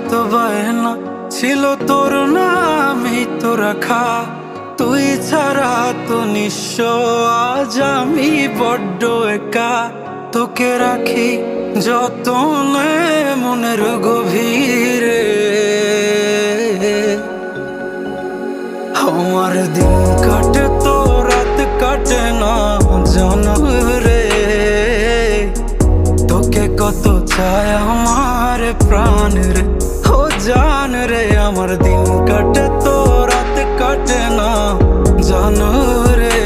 যত বায়না ছিল তোর নামই তো রাখা। তুই ছাড়া তো নিঃস্ব, আজ আমি বড্ড একা। তোকে রাখি যতনে মনের গভীরে। আমার দিন কাটে তো রাত কাটে না জানো রে। তোকে কত চায় আমার প্রাণ রে, ও জান রে, আমার দিন কাটে, তো রাত কাটে না। জানো রে,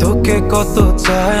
তোকে কত চায়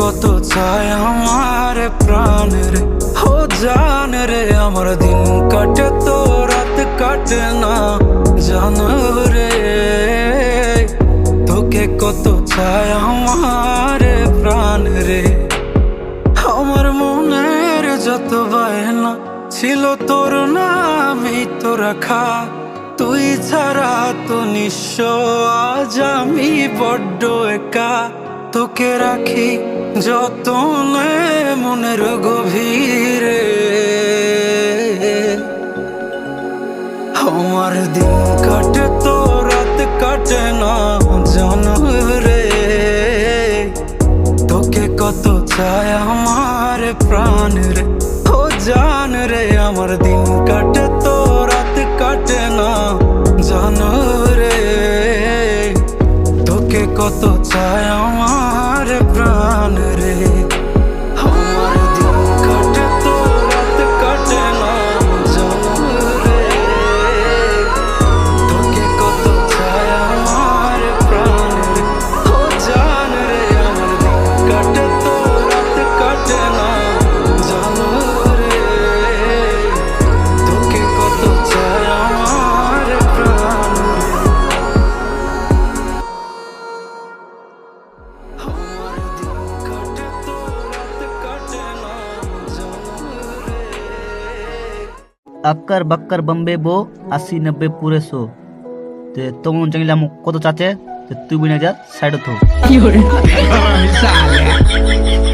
কত চায় আমার প্রাণ রে? ও জান রে, আমার দিন কাটে তো, রাত কাটে না। জান রে, তোকে কত চায় আমার প্রাণ রে? আমার মনের যত বায়না ছিল তোর নামই তো রাখা। তুই ছাড়া তো নিঃস্ব আজ আমি বড্ড একা। তোকে রাখি যতনে মনের গভীরে। আমার দিন কাটে তো রাত কাটে না জানো রে তোকে কত চায় আমার প্রাণ রে, ও জান রে। আমার দিন কাটে তো রাত কাটে না জানো রে তোকে কত চায় প্রাণ রে আক্কার বাক্কার বম্বে বো আশি নব্বই পুরে শো তে তোমার জানিলাম কত চাচে? তে তুই বিনা যা সাইড থো.